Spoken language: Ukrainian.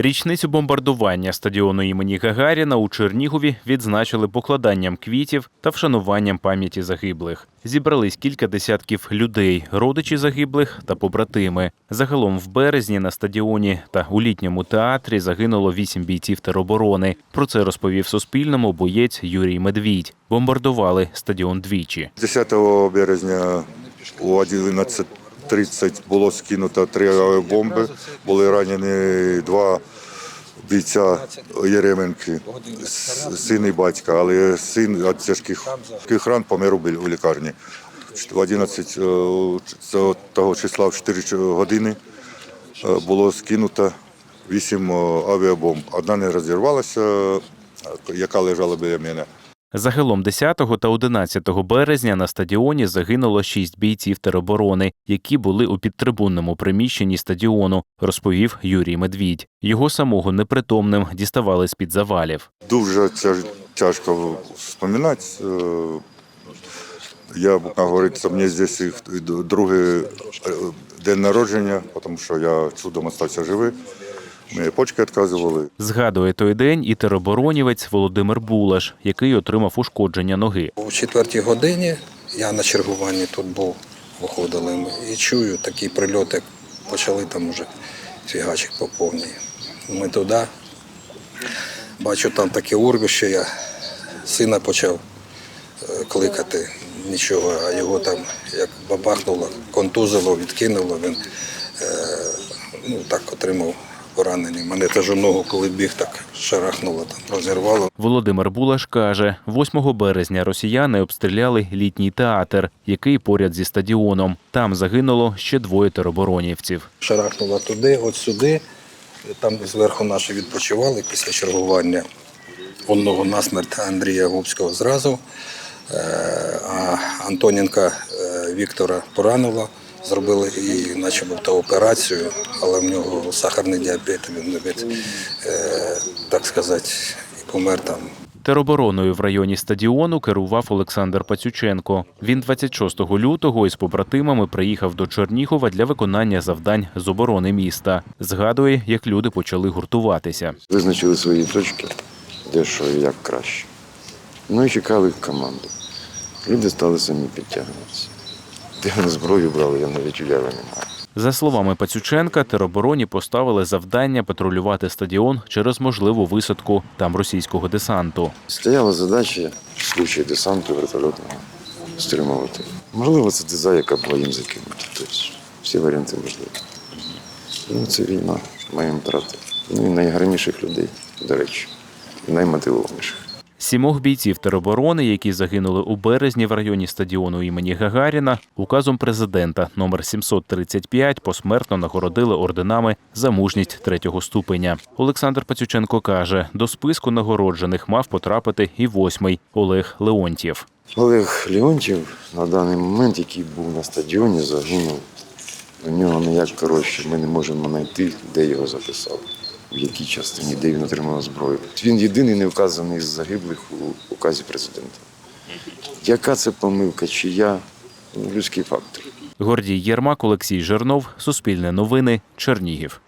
Річницю бомбардування стадіону імені Гагаріна у Чернігові відзначили покладанням квітів та вшануванням пам'яті загиблих. Зібрались кілька десятків людей, родичі загиблих та побратими. Загалом в березні на стадіоні та у літньому театрі загинуло вісім бійців тероборони. Про це розповів Суспільному боєць Юрій Медвідь. Бомбардували стадіон двічі. 10 березня о 11.30 було скинуто три авіабомби. Були ранені два бійця Єременки, син і батька, але син від тяжких ран помер у лікарні. В 11 е, того числа в 4 години е, було скинуто 8 авіабомб. Одна не розірвалася, е, яка лежала біля мене. Загалом 10 та 11 березня на стадіоні загинуло шість бійців тероборони, які були у підтрибунному приміщенні стадіону, розповів Юрій Медвідь. Його самого непритомним діставали з під завалів. Дуже тяж, тяжко вспоминати. Е, Я, говориться, мені здесь їх другий е, день народження, тому що я чудом остався живий. Мені почки відказували. Згадує той день і тероборонівець Володимир Булаш, який отримав ушкодження ноги. У четвертій годині я на чергуванні тут був, виходили ми, і чую такі прильоти, почали там уже фігачик по повній. Ми туди, бачу там таке урвище, я сина почав е, кликати, нічого, а його там як бабахнуло, контузило, відкинуло, він е, ну, так отримав поранення. Мене теж ногу, коли біг, так шарахнуло, там, розірвало. Володимир Булаш каже, 8 березня росіяни обстріляли літній театр, який поряд зі стадіоном. Там загинуло ще двоє тероборонівців. шарахнула туди, от сюди. Там зверху наші відпочивали після чергування одного насмерть Андрія Губського зразу, е, а Антоненка е, Віктора поранило. Зробили і начебто операцію, але в нього сахарний діабет, він навіть, е, так сказати, і помер там Теробороною в районі стадіону керував Олександр Пацюченко. Він 26 лютого із побратимами приїхав до Чернігова для виконання завдань з оборони міста. Згадує, як люди почали гуртуватися. визначили свої точки, де що і як краще. Ну і чекали команду. Люди стали самі підтягуватися. Де вони зброю брали, я навіть уяви не маю. За словами Пацюченка, теробороні поставили завдання патрулювати стадіон через можливу висадку там російського десанту. Стояла задача в случаї десанту вертольотного стримувати. Можливо, це диза, яка була їм закинута. Тобто всі варіанти можливі. Ну, це війна, маємо втрати. Ну і найгарніших людей, до речі, і наймотивованіших. Сімох бійців тероборони, які загинули у березні в районі стадіону імені Гагаріна, указом президента номер 735 посмертно нагородили орденами за мужність третього ступеня. Олександр Пацюченко каже, до списку нагороджених мав потрапити і восьмий Олег Леонтьєв. Олег Леонтьєв на даний момент, який був на стадіоні, загинув. У нього ніяк коротше, ми не можемо знайти, де його записали, в якій частині, де він отримав зброю. Він єдиний не вказаний з загиблих у указі президента. Яка це помилка, чия? я Людський фактор. Гордій Єрмак, Олексій Жернов, Суспільне новини, Чернігів.